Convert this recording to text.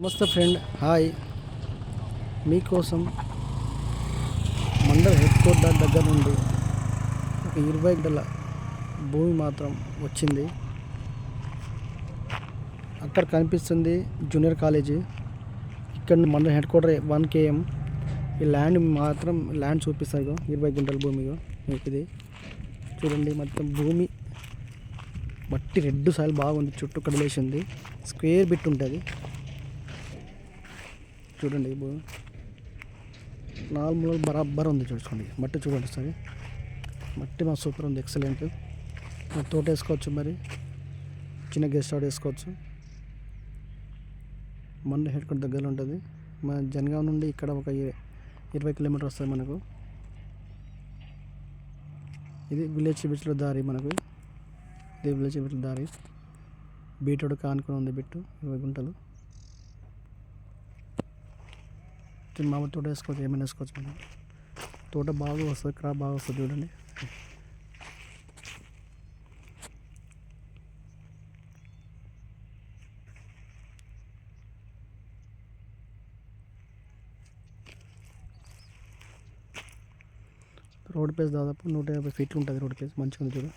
నమస్తే friend hi. మీకోసం mandal head quarter దగ్గర నుండి ఒక ఇరవై గంటల భూమి మాత్రం వచ్చింది. అక్కడ కనిపిస్తుంది జూనియర్ కాలేజీ. ఇక్కడ నుండి హెడ్ క్వార్టర్ వన్ కేఎం. ఈ ల్యాండ్ మాత్రం ల్యాండ్ చూపిస్తారు ఇరవై గంటల భూమి మీకు ఇది. చూడండి మొత్తం భూమి మట్టి రెడ్ సాయిల్ బాగుంది చుట్టూ కడిలేసింది స్క్వేర్ బిట్ ఉంటుంది. చూడండి నాలుగు మూలలు బరాబర్ ఉంది చూసుకోండి. మట్టి చూడండి సరే మట్టి మా సూపర్ ఉంది ఎక్సలెంట్. తోట వేసుకోవచ్చు మరి. చిన్న గెస్ట్ హౌస్ వేసుకోవచ్చు. మండ హెడ్ కోట్ దగ్గర ఉంటుంది. మన జనగాం నుండి ఇక్కడ ఒక ఇరవై కిలోమీటర్ వస్తుంది మనకు. ఇది విలేజ్ బీచ్లో దారి మనకు. ఇది విలేజ్ బీచ్లో దారి. బీటోడు కానుకొని ఉంది బిట్టు ఇరవై గుంటలు. చిన్న మామూలు తోట వేసుకోవచ్చు ఏమైనా వేసుకోవచ్చు మనం. తోట బాగా వస్తుంది క్రాప్ బాగా వస్తుంది చూడండి. రోడ్ ప్లేస్ దాదాపు నూట యాభై ఫీట్లు ఉంటుంది రోడ్ ప్లేస్ మంచిగా ఉంది చూడ.